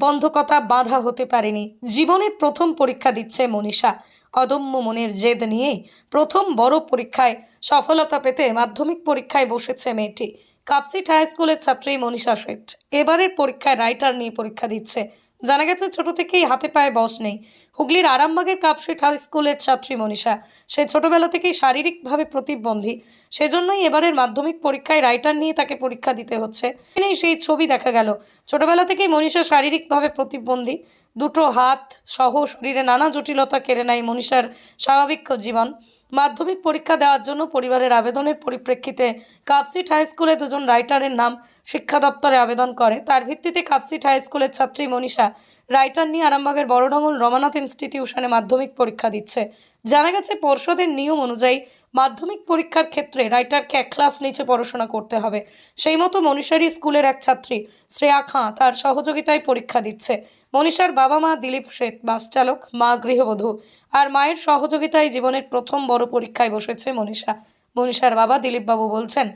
প্রতিবন্ধকতা বাধা হতে পারেনি। জীবনের প্রথম পরীক্ষা দিচ্ছে মনীষা। অদম্য মনের জেদ নিয়েই প্রথম বড় পরীক্ষায় সফলতা পেতে মাধ্যমিক পরীক্ষায় বসেছে মেয়েটি। কাপসিট হাই স্কুলের ছাত্রী মনীষা শেঠ। এবারের পরীক্ষায় রাইটার নিয়ে পরীক্ষা দিচ্ছে জানা গেছে, ছোট থেকেই হাতে পায়ে বস নেই। হুগলির আরামবাগের কাপসিট হাই স্কুলের ছাত্রী মনীষা। সে ছোটবেলা থেকেই শারীরিকভাবে প্রতিবন্ধী। সেজন্যই এবারের মাধ্যমিক পরীক্ষায় রাইটার নিয়ে তাকে পরীক্ষা দিতে হচ্ছে। এখানেই সেই ছবি দেখা গেল। ছোটবেলা থেকেই মনীষা শারীরিকভাবে প্রতিবন্ধী। দুটো হাত সহ শরীরে নানা জটিলতা কেড়ে নেয় মনীষার স্বাভাবিক জীবন। মাধ্যমিক পরীক্ষা দেওয়ার জন্য পরিবারের আবেদনের পরিপ্রেক্ষিতে কাপসিট হাই স্কুলে দুজন রাইটারের নাম শিক্ষা দপ্তরে আবেদন করে। তার ভিত্তিতে কাপসিট হাই স্কুলের ছাত্রী মনীষা রাইটার নিয়ে আরামবাগের বড়ডঙ্গল রমানাথ ইনস্টিটিউশনে মাধ্যমিক পরীক্ষা দিচ্ছে। জানা গেছে, পর্ষদের নিয়ম অনুযায়ী মাধ্যমিক পরীক্ষার ক্ষেত্রে রাইটারকে এক ক্লাস নিচে পড়াশোনা করতে হবে। সেই মতো মনীষারই স্কুলের এক ছাত্রী শ্রেয়া খাঁ তার সহযোগিতায় পরীক্ষা দিচ্ছে। মনীষার বাবা মা দিলীপ শেঠ, বাস চালক, মা গৃহবধূ আর মায়ের সহযোগিতায় জীবনের প্রথম বড় পরীক্ষায় বসেছে মনীষা। মনীষার বাবা দিলীপবাবু বলছেন,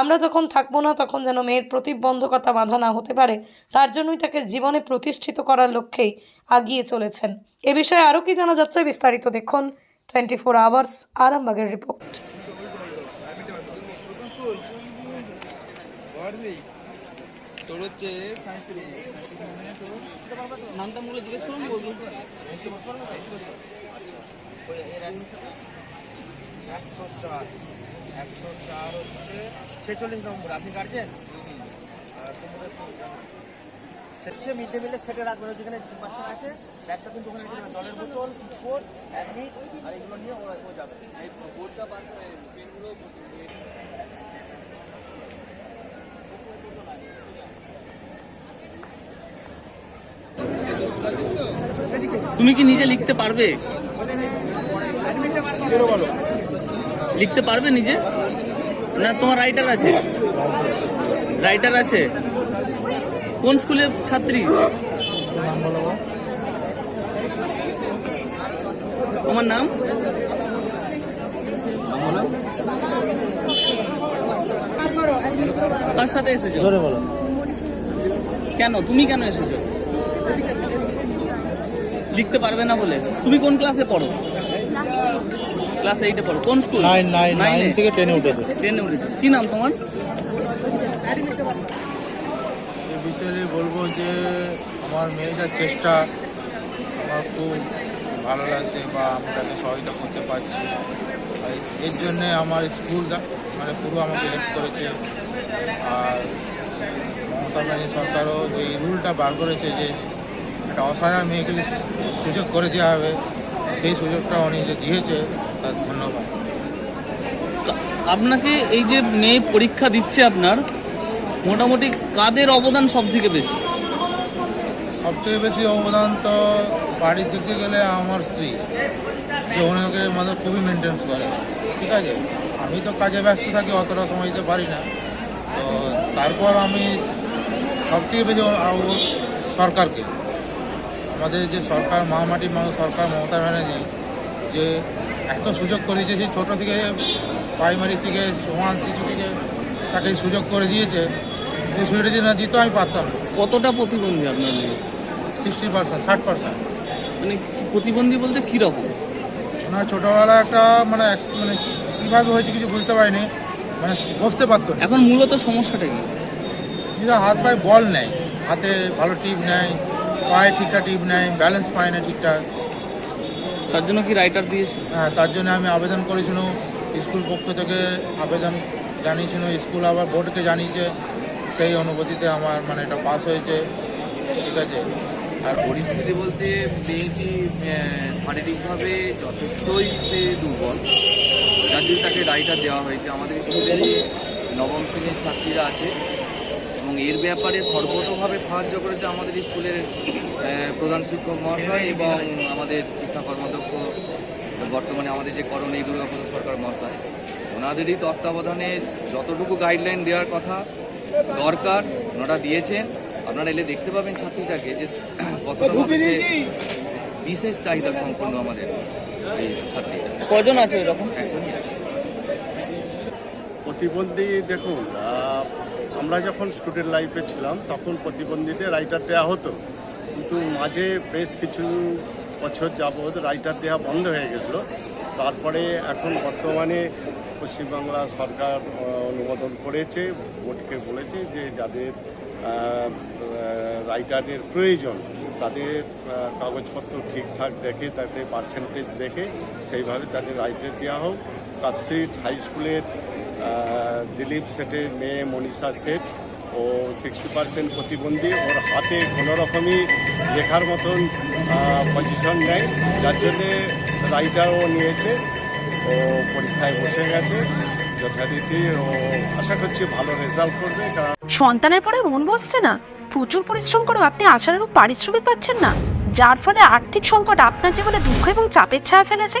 আমরা যখন থাকব না তখন যেন মেয়ের প্রতিবন্ধকতা বাধা না হতে পারে, তার জন্যই তাকে জীবনে প্রতিষ্ঠিত করার লক্ষ্যেই আগিয়ে চলেছেন। এ বিষয়ে আরও কি জানা যাচ্ছে বিস্তারিত দেখুন টোয়েন্টি ফোর আওয়ার্স আরামবাগের রিপোর্ট। তোর হচ্ছে সাঁত্রিশ মানে নামটা মূলে জিজ্ঞেস করুন বলব একশো চার একশো চার হচ্ছে ছেচল্লিশ নম্বর। আপনি গার্জেন হচ্ছে মিড ডে মিলের সেটে রাখবেন যেখানে বাচ্চা আছে। ব্যাগটা কিন্তু ওখানে রেখে দেবেন। জলের বোতল বিস্কুট অ্যাডমিট আর এগুলো নিয়ে ও যাবে। বোর্ডটা পেনগুলো তুমি কি নিজে লিখতে পারবে? লিখতে পারবে নিজে? না তোমার রাইটার আছে? রাইটার আছে? কোন স্কুলের ছাত্রী? তোমার নাম? কার সাথে এসেছ? কেন? তুমি কেন এসেছ? লিখতে পারবে না বলে। তুমি কোন ক্লাসে পড়ো? ক্লাস এইটে পড়ো। কোন স্কুল নাইন নাইন নাইন থেকে টেনে উঠেছে। টেনে উঠেছো। কি নাম তোমার? এ বিষয়ে বলব যে আমার মেয়েটার চেষ্টা আমার খুব ভালো লাগছে বা আমি তাকে সহায়তা করতে পারছি। এর জন্যে আমার স্কুল মানে পুরো আমাকে হেল্প করেছে। আর মমতা ব্যানার্জি সরকারও যে এই রুলটা বার করেছে যে একটা অসহায় মেয়েকে সুযোগ করে দেওয়া হবে সেই সুযোগটা উনি যে দিয়েছে তার ধন্যবাদ। আপনাকে এই যে মেয়ে পরীক্ষা দিচ্ছে আপনার মোটামুটি কাদের অবদান সব থেকে বেশি? সবথেকে বেশি অবদান তো বাড়ির দিক গেলে আমার স্ত্রী যে ওনাকে মানে খুবই মেনটেন্স করে। ঠিক আছে? আমি তো কাজে ব্যস্ত থাকি অতটা সময় দিতে পারি না। তো তারপর আমি সবথেকে বেশি সরকারকে আমাদের যে সরকার মহামাটির মানুষ সরকার মমতা ব্যানার্জি যে এত সুযোগ করে দিয়েছে সেই ছোটো থেকে প্রাইমারি থেকে সমান শিশু থেকে তাকে সুযোগ করে দিয়েছে এই সুযোগটা যদি না দিত আমি পারতাম কতটা প্রতিবন্ধী আপনার মেয়ে সিক্সটি পার্সেন্ট ষাট পার্সেন্ট মানে প্রতিবন্ধী বলতে কি রকম ওনার ছোটোবেলা একটা মানে এক- মানে কীভাবে হয়েছে কিছু বুঝতে পারিনি মানে বসতে পারতো এখন মূলত সমস্যাটা কি? হাত পায়ে বল নেয় হাতে ভালো টিপ নেয় পায়ে ঠিকঠাক টিপ নেয় ব্যালেন্স পায় না ঠিকঠাক। তার জন্য কি রাইটার দিয়েছে? হ্যাঁ তার জন্য আমি আবেদন করেছিল স্কুল পক্ষ থেকে আবেদন জানিয়েছিল স্কুল আবার বোর্ডকে জানিয়েছে সেই অনুভূতিতে আমার মানে এটা পাস হয়েছে ঠিক আছে। আর পরিস্থিতি বলতে মেয়েটি শারীরিকভাবে যথেষ্টই সে দুর্বল। যার জন্য তাকে রাইটার দেওয়া হয়েছে। আমাদের স্কুলেরই নবম শ্রেণির ছাত্রীরা আছে। এবং এর ব্যাপারে সর্বতভাবে সাহায্য করেছে আমাদের স্কুলের প্রধান শিক্ষক মহাশয় এবং আমাদের শিক্ষা কর্মাধ্যক্ষ বর্তমানে আমাদের যে করণীয় দুর্গাপ্রসাদ সরকার মহাশয়। ওনাদেরই তত্ত্বাবধানে যতটুকু গাইডলাইন দেওয়ার কথা দরকার ওনারা দিয়েছেন। আপনারা এলে দেখতে পাবেন ছাত্রীটাকে যে কতটা বিশেষ চাহিদা সম্পন্ন আমাদের এই ছাত্রীটা। কজন আছে এরকম? একজনই আছে। প্রতিবন্ধী দেখুন আমরা যখন স্টুডেন্ট লাইফে ছিলাম, তখন প্রতিবন্ধীদের রাইটার দেওয়া হতো। কিন্তু মাঝে বেশ কিছু বছর যাবৎ রাইটার দেওয়া বন্ধ হয়ে গেছিল। তারপরে এখন বর্তমানে পশ্চিমবাংলা সরকার অনুমোদন করেছে, বোর্ডকে বলেছে যে যাদের রাইটারের প্রয়োজন, তাদের কাগজপত্র ঠিকঠাক দেখে, তাদের পার্সেন্টেজ দেখে, সেইভাবে তাদের রাইটার দেওয়া হোক। কাপসিট হাই স্কুলের দিলীপ সেটের মেয়ে মনীষা শেঠ ও সিক্সটি পার্সেন্ট প্রতিবন্ধী। ওর হাতে কোনো রকমই লেখার মতন পজিশন নেয় যার জন্যে রাইটারও নিয়েছে। ও পরীক্ষায় বসে গেছে। যথারীতি ও আশা করছি ভালো রেজাল্ট করবে। কারণ সন্তানের পরে মন বসছে না। প্রচুর পরিশ্রম করেও আপনি আশানুরূপ পারিশ্রমিক পাচ্ছেন না। যার ফলে আর্থিক সংকট আপনার জীবনে দুঃখ এবং চাপের ছায়া ফেলেছে।